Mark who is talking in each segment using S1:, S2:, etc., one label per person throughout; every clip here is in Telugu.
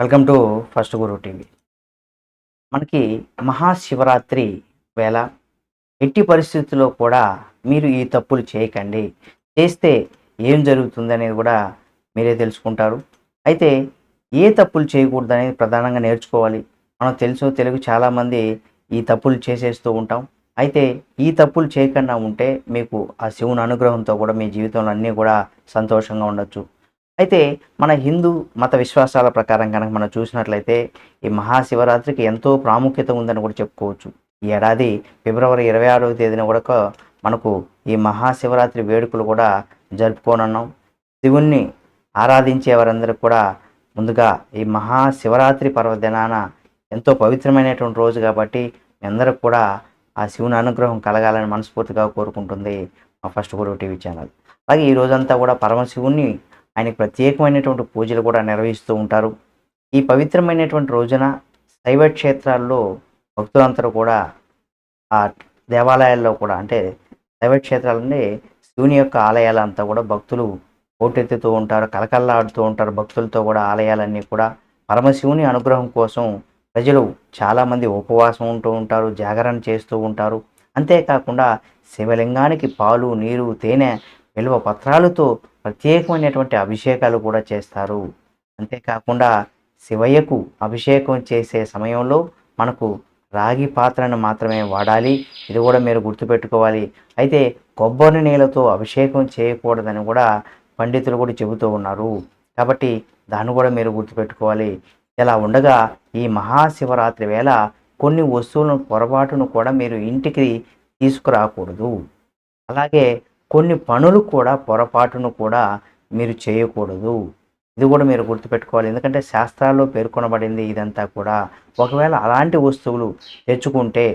S1: Welcome to first Guru TV. మనకి మహాశివరాత్రి వేళ ఎట్టి పరిస్థితుల్లో కూడా మీరు ఈ తప్పులు చేయకండి. చేస్తే ఏం జరుగుతుంది అనేది కూడా మీరే తెలుసుకుంటారు. అయితే ఏ తప్పులు చేయకూడదు అనేది ప్రధానంగా నేర్చుకోవాలి. మనం తెలుసు తెలుగు చాలామంది ఈ తప్పులు చేసేస్తూ ఉంటాం. అయితే ఈ తప్పులు చేయకుండా ఉంటే మీకు ఆ శివుని అనుగ్రహంతో కూడా మీ జీవితంలో అన్నీ కూడా సంతోషంగా ఉండొచ్చు. అయితే మన హిందూ మత విశ్వాసాల ప్రకారం కనుక మనం చూసినట్లయితే ఈ మహాశివరాత్రికి ఎంతో ప్రాముఖ్యత ఉందని కూడా చెప్పుకోవచ్చు. ఈ ఏడాది ఫిబ్రవరి ఇరవై ఆరవ తేదీన కూడా మనకు ఈ మహాశివరాత్రి వేడుకలు కూడా జరుపుకోనున్నాం. శివుణ్ణి ఆరాధించే వారందరికీ కూడా ముందుగా ఈ మహాశివరాత్రి పర్వదినాన ఎంతో పవిత్రమైనటువంటి రోజు కాబట్టి మీ అందరికి కూడా ఆ శివుని అనుగ్రహం కలగాలని మనస్ఫూర్తిగా కోరుకుంటుంది మా ఫస్ట్ గురువు టీవీ ఛానల్. అలాగే ఈ రోజంతా కూడా పరమశివుణ్ణి ఆయనకు ప్రత్యేకమైనటువంటి పూజలు కూడా నిర్వహిస్తూ ఉంటారు. ఈ పవిత్రమైనటువంటి రోజున శైవ క్షేత్రాల్లో భక్తులందరూ కూడా ఆ దేవాలయాల్లో కూడా అంటే శైవ క్షేత్రాలంటే శివుని యొక్క ఆలయాలంతా కూడా భక్తులు పోటెత్తుతూ ఉంటారు కలకల్లాడుతూ ఉంటారు. భక్తులతో కూడా ఆలయాలన్నీ కూడా పరమశివుని అనుగ్రహం కోసం ప్రజలు చాలామంది ఉపవాసం ఉంటూ ఉంటారు జాగరణ చేస్తూ ఉంటారు. అంతేకాకుండా శివలింగానికి పాలు నీరు తేనె విలువ పత్రాలతో ప్రత్యేకమైనటువంటి అభిషేకాలు కూడా చేస్తారు. అంతేకాకుండా శివయ్యకు అభిషేకం చేసే సమయంలో మనకు రాగి పాత్రను మాత్రమే వాడాలి. ఇది కూడా మీరు గుర్తుపెట్టుకోవాలి. అయితే కొబ్బరి నీళ్ళతో అభిషేకం చేయకూడదని కూడా పండితులు కూడా చెబుతూ ఉన్నారు. కాబట్టి దాన్ని కూడా మీరు గుర్తుపెట్టుకోవాలి. ఇలా ఉండగా ఈ మహాశివరాత్రి వేళ కొన్ని వస్తువులను పొరపాటును కూడా మీరు ఇంటికి తీసుకురాకూడదు. అలాగే కొన్ని పనులు కూడా పొరపాటును కూడా మీరు చేయకూడదు. ఇది కూడా మీరు గుర్తుపెట్టుకోవాలి. ఎందుకంటే శాస్త్రాల్లో పేర్కొనబడింది ఇదంతా కూడా. ఒకవేళ అలాంటి వస్తువులు తెచ్చుకుంటే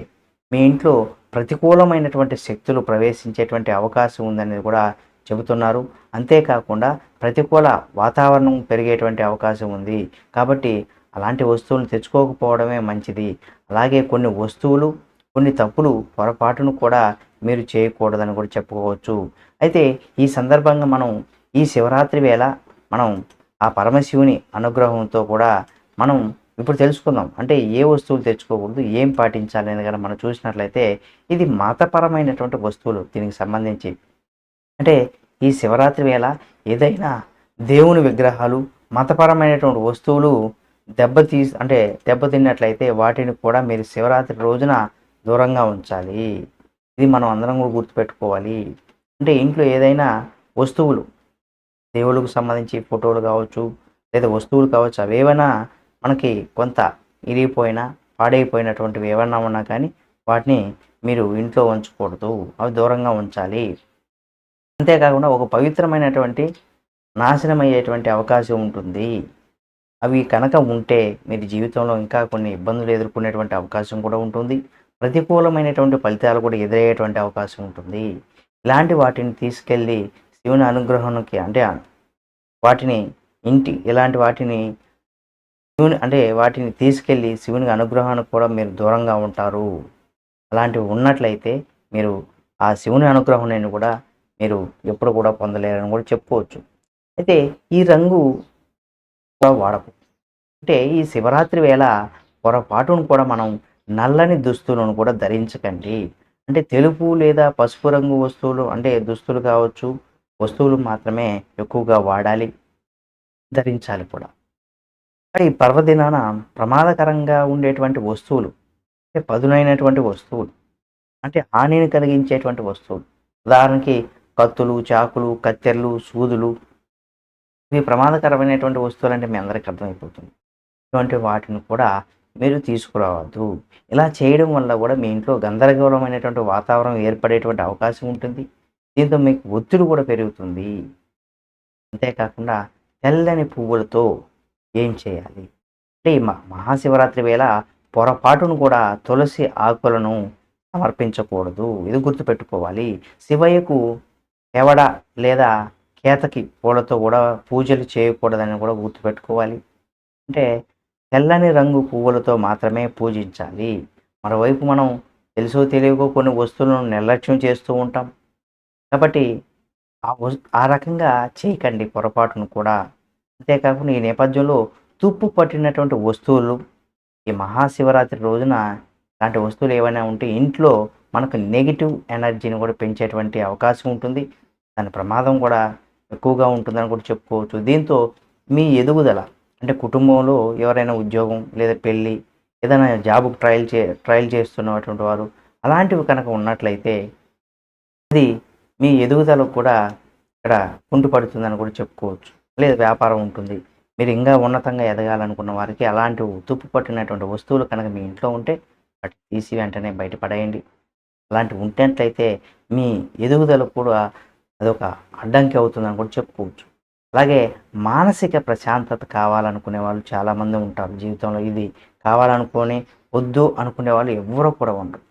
S1: మీ ఇంట్లో ప్రతికూలమైనటువంటి శక్తులు ప్రవేశించేటువంటి అవకాశం ఉందనేది కూడా చెబుతున్నారు. అంతేకాకుండా ప్రతికూల వాతావరణం పెరిగేటువంటి అవకాశం ఉంది. కాబట్టి అలాంటి వస్తువులు తెచ్చుకోకపోవడమే మంచిది. అలాగే కొన్ని వస్తువులు కొన్ని తప్పులు పొరపాటును కూడా మీరు చేయకూడదని కూడా చెప్పుకోవచ్చు. అయితే ఈ సందర్భంగా మనం ఈ శివరాత్రి వేళ మనం ఆ పరమశివుని అనుగ్రహంతో కూడా మనం ఇప్పుడు తెలుసుకుందాం. అంటే ఏ వస్తువులు తెచ్చుకోకూడదు ఏం పాటించాలి అనేది కానీ మనం చూసినట్లయితే ఇది మతపరమైనటువంటి వస్తువులు దీనికి సంబంధించి. అంటే ఈ శివరాత్రి వేళ ఏదైనా దేవుని విగ్రహాలు మతపరమైనటువంటి వస్తువులు దెబ్బతీ అంటే దెబ్బతిన్నట్లయితే వాటిని కూడా మీరు శివరాత్రి రోజున దూరంగా ఉంచాలి. ఇది మనం అందరం కూడా గుర్తుపెట్టుకోవాలి. అంటే ఇంట్లో ఏదైనా వస్తువులు దేవుళ్ళకు సంబంధించి ఫోటోలు కావచ్చు లేదా వస్తువులు కావచ్చు అవేవైనా మనకి కొంత ఇరిగిపోయినా పాడైపోయినటువంటివి ఏమన్నా ఉన్నా కానీ వాటిని మీరు ఇంట్లో ఉంచకూడదు. అవి దూరంగా ఉంచాలి. అంతేకాకుండా ఒక పవిత్రమైనటువంటి నాశనం అయ్యేటువంటి అవకాశం ఉంటుంది. అవి కనుక ఉంటే మీరు జీవితంలో ఇంకా కొన్ని ఇబ్బందులు ఎదుర్కొనేటువంటి అవకాశం కూడా ఉంటుంది. ప్రతికూలమైనటువంటి ఫలితాలు కూడా ఎదురయ్యేటువంటి అవకాశం ఉంటుంది. ఇలాంటి వాటిని తీసుకెళ్ళి శివుని అనుగ్రహానికి అంటే వాటిని ఇంటి ఇలాంటి వాటిని శివుని అంటే వాటిని తీసుకెళ్ళి శివుని అనుగ్రహానికి కూడా మీరు దూరంగా ఉంటారు. అలాంటివి ఉన్నట్లయితే మీరు ఆ శివుని అనుగ్రహం కూడా మీరు ఎప్పుడు కూడా పొందలేరని కూడా చెప్పుకోవచ్చు. అయితే ఈ రంగు కూడా వాడకు అంటే ఈ శివరాత్రి వేళ పొరపాటును కూడా మనం నల్లని దుస్తులను కూడా ధరించకండి. అంటే తెలుపు లేదా పసుపు రంగు వస్తువులు అంటే దుస్తులు కావచ్చు వస్తువులు మాత్రమే ఎక్కువగా వాడాలి ధరించాలి కూడా. మరి పర్వదినాన ప్రమాదకరంగా ఉండేటువంటి వస్తువులు అంటే పదునైనటువంటి వస్తువులు అంటే హానిని కలిగించేటువంటి వస్తువులు ఉదాహరణకి కత్తులు చాకులు కత్తెరలు సూదులు ఇవి ప్రమాదకరమైనటువంటి వస్తువులు అంటే మీ అందరికీ అర్థమైపోతుంది. ఇటువంటి వాటిని కూడా మీరు తీసుకురావద్దు. ఇలా చేయడం వల్ల కూడా మీ ఇంట్లో గందరగోళమైనటువంటి వాతావరణం ఏర్పడేటువంటి అవకాశం ఉంటుంది. దీంతో మీకు ఒత్తిడి కూడా పెరుగుతుంది. అంతేకాకుండా తెల్లని పువ్వులతో ఏం చేయాలి? అంటే మా మహాశివరాత్రి వేళ పొరపాటును కూడా తులసి ఆకులను సమర్పించకూడదు. ఇది గుర్తుపెట్టుకోవాలి. శివయ్యకు ఎవడ లేదా కేతకి పూలతో కూడా పూజలు చేయకూడదని కూడా గుర్తుపెట్టుకోవాలి. అంటే తెల్లని రంగు పువ్వులతో మాత్రమే పూజించాలి. మరోవైపు మనం తెలుసో తెలియకో కొన్ని వస్తువులను నిర్లక్ష్యం చేస్తూ ఉంటాం. కాబట్టి ఆ వస్ ఆ రకంగా చేయకండి పొరపాటును కూడా. అంతేకాకుండా ఈ నేపథ్యంలో తుప్పు పట్టినటువంటి వస్తువులు ఈ మహాశివరాత్రి రోజున ఇలాంటి వస్తువులు ఏవైనా ఉంటే ఇంట్లో మనకు నెగిటివ్ ఎనర్జీని కూడా పెంచేటువంటి అవకాశం ఉంటుంది. దాని ప్రమాదం కూడా ఎక్కువగా ఉంటుందని కూడా చెప్పుకోవచ్చు. దీంతో మీ ఎదుగుదల అంటే కుటుంబంలో ఎవరైనా ఉద్యోగం లేదా పెళ్ళి ఏదైనా జాబ్కు ట్రయల్ చే ట్రయల్ చేస్తున్నటువంటి వారు అలాంటివి కనుక ఉన్నట్లయితే అది మీ ఎదుగుదల కూడా ఇక్కడ కుంటుపడుతుందని కూడా చెప్పుకోవచ్చు. లేదా వ్యాపారం ఉంటుంది. మీరు ఇంకా ఉన్నతంగా ఎదగాలనుకున్న వారికి అలాంటి తుప్పు పట్టినటువంటి వస్తువులు కనుక మీ ఇంట్లో ఉంటే వాటి తీసి వెంటనే బయటపడేయండి. అలాంటివి ఉంటేట్లయితే మీ ఎదుగుదల కూడా అదొక అడ్డంకి అవుతుందని కూడా చెప్పుకోవచ్చు. అలాగే మానసిక ప్రశాంతత కావాలనుకునే వాళ్ళు చాలామంది ఉంటారు. జీవితంలో ఇది కావాలనుకొని వద్దు అనుకునే వాళ్ళు ఎవరో కూడా ఉండరు.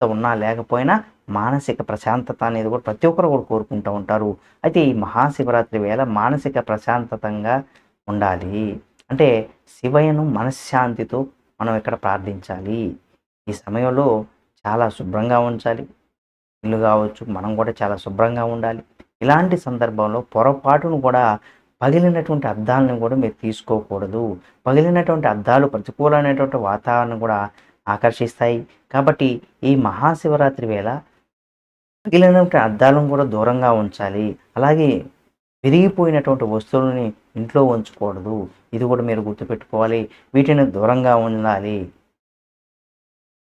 S1: ఉన్నా లేకపోయినా మానసిక ప్రశాంతత అనేది కూడా ప్రతి ఒక్కరు కూడా కోరుకుంటూ ఉంటారు. అయితే ఈ మహాశివరాత్రి వేళ మానసిక ప్రశాంతతంగా ఉండాలి. అంటే శివయ్యను మనశ్శాంతితో మనం ఇక్కడ ప్రార్థించాలి. ఈ సమయంలో చాలా శుభ్రంగా ఉంచాలి. ఇల్లు కావచ్చు మనం కూడా చాలా శుభ్రంగా ఉండాలి. ఇలాంటి సందర్భంలో పొరపాటును కూడా పగిలినటువంటి అద్దాలను కూడా మీరు తీసుకోకూడదు. పగిలినటువంటి అద్దాలు ప్రతికూలమైనటువంటి వాతావరణం కూడా ఆకర్షిస్తాయి. కాబట్టి ఈ మహాశివరాత్రి వేళ పగిలినటువంటి అద్దాలను కూడా దూరంగా ఉంచాలి. అలాగే విరిగిపోయినటువంటి వస్తువులని ఇంట్లో ఉంచకూడదు. ఇది కూడా మీరు గుర్తుపెట్టుకోవాలి. వీటిని దూరంగా ఉండాలి.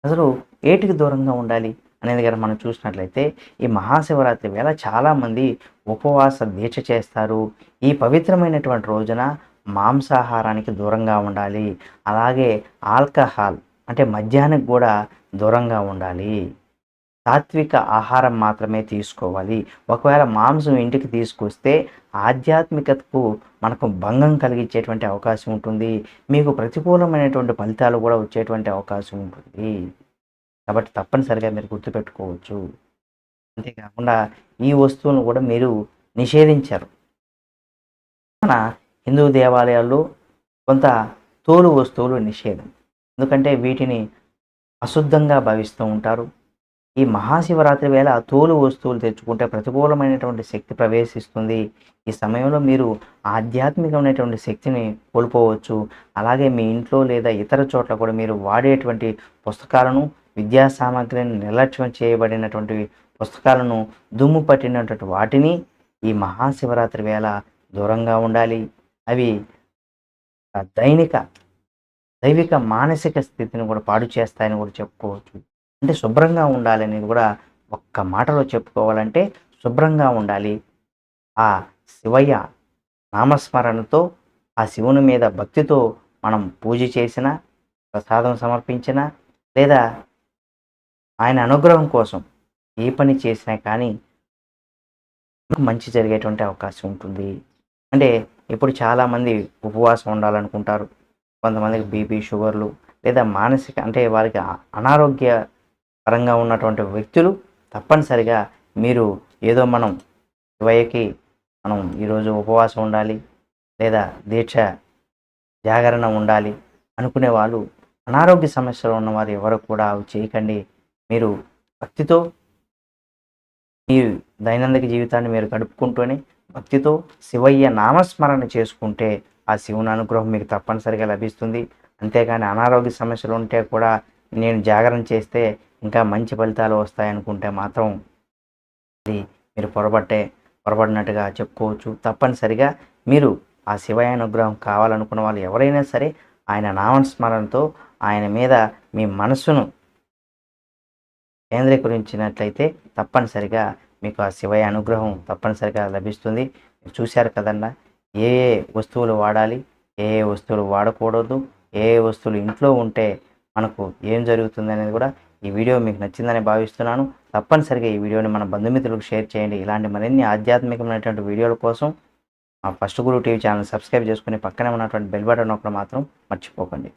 S1: అసలు ఏటికి దూరంగా ఉండాలి? అనేది కనుక మనం చూసినట్లయితే ఈ మహాశివరాత్రి వేళ చాలామంది ఉపవాస దీక్ష చేస్తారు. ఈ పవిత్రమైనటువంటి రోజున మాంసాహారానికి దూరంగా ఉండాలి. అలాగే ఆల్కహాల్ అంటే మద్యానికి కూడా దూరంగా ఉండాలి. సాత్విక ఆహారం మాత్రమే తీసుకోవాలి. ఒకవేళ మాంసం ఇంటికి తీసుకొస్తే ఆధ్యాత్మికతకు మనకు భంగం కలిగించేటువంటి అవకాశం ఉంటుంది. మీకు ప్రతికూలమైనటువంటి ఫలితాలు కూడా వచ్చేటువంటి అవకాశం ఉంటుంది. కాబట్టి తప్పనిసరిగా మీరు గుర్తుపెట్టుకోవచ్చు. అంతేకాకుండా ఈ వస్తువును కూడా మీరు నిషేధించారు. మన హిందూ దేవాలయాల్లో కొంత తోలు వస్తువులు నిషేధం. ఎందుకంటే వీటిని అశుద్ధంగా భావిస్తూ ఉంటారు. ఈ మహాశివరాత్రి వేళ తోలు వస్తువులు తెచ్చుకుంటే ప్రతికూలమైనటువంటి శక్తి ప్రవేశిస్తుంది. ఈ సమయంలో మీరు ఆధ్యాత్మికమైనటువంటి శక్తిని కోల్పోవచ్చు. అలాగే మీ ఇంట్లో లేదా ఇతర చోట్ల కూడా మీరు వాడేటువంటి పుస్తకాలను విద్యా సామాగ్రిని నిర్లక్ష్యం చేయబడినటువంటి పుస్తకాలను దుమ్ము పట్టినటువంటి వాటిని ఈ మహాశివరాత్రి వేళ దూరంగా ఉండాలి. అవి దైనిక దైవిక మానసిక స్థితిని కూడా పాడు చేస్తాయని కూడా చెప్పుకోవచ్చు. అంటే శుభ్రంగా ఉండాలని కూడా ఒక్క మాటలో చెప్పుకోవాలంటే శుభ్రంగా ఉండాలి. ఆ శివయ్య నామస్మరణతో ఆ శివుని మీద భక్తితో మనం పూజ చేసిన ప్రసాదం సమర్పించిన లేదా ఆయన అనుగ్రహం కోసం ఏ పని చేసినా కానీ మంచి జరిగేటువంటి అవకాశం ఉంటుంది. అంటే ఇప్పుడు చాలామంది ఉపవాసం ఉండాలనుకుంటారు. కొంతమందికి బీపీ షుగర్లు లేదా మానసిక అంటే వారికి అనారోగ్య పరంగా ఉన్నటువంటి వ్యక్తులు తప్పనిసరిగా మీరు ఏదో మనం శివయ్యకి మనం ఈరోజు ఉపవాసం ఉండాలి లేదా దీక్ష జాగరణ ఉండాలి అనుకునే వాళ్ళు అనారోగ్య సమస్యలు ఉన్నవారు ఎవరు కూడా చేయకండి. మీరు భక్తితో మీ దైనందిక జీవితాన్ని మీరు గడుపుకుంటూనే భక్తితో శివయ్య నామస్మరణ చేసుకుంటే ఆ శివుని అనుగ్రహం మీకు తప్పనిసరిగా లభిస్తుంది. అంతేగాని అనారోగ్య సమస్యలు ఉంటే కూడా నేను జాగరణ చేస్తే ఇంకా మంచి ఫలితాలు వస్తాయనుకుంటే మాత్రం అది మీరు పొరబట్టే పొరపడినట్టుగా చెప్పుకోవచ్చు. తప్పనిసరిగా మీరు ఆ శివయ్య అనుగ్రహం కావాలనుకున్న వాళ్ళు ఎవరైనా సరే ఆయన నామస్మరణతో ఆయన మీద మీ మనసును కేంద్రీకరించినట్లయితే తప్పనిసరిగా మీకు ఆ శివయ అనుగ్రహం తప్పనిసరిగా లభిస్తుంది. చూశారు కదన్నా ఏ ఏ వస్తువులు వాడాలి ఏ ఏ వస్తువులు వాడకూడదు ఏ ఏ వస్తువులు ఇంట్లో ఉంటే మనకు ఏం జరుగుతుంది అనేది కూడా ఈ వీడియో మీకు నచ్చిందని భావిస్తున్నాను. తప్పనిసరిగా ఈ వీడియోని మన బంధుమిత్రులకు షేర్ చేయండి. ఇలాంటి మరిన్ని ఆధ్యాత్మికమైనటువంటి వీడియోల కోసం మా first Guru TV channel subscribe చేసుకుని పక్కనే ఉన్నటువంటి బెల్ బటన్ ఒకటి మాత్రం మర్చిపోకండి.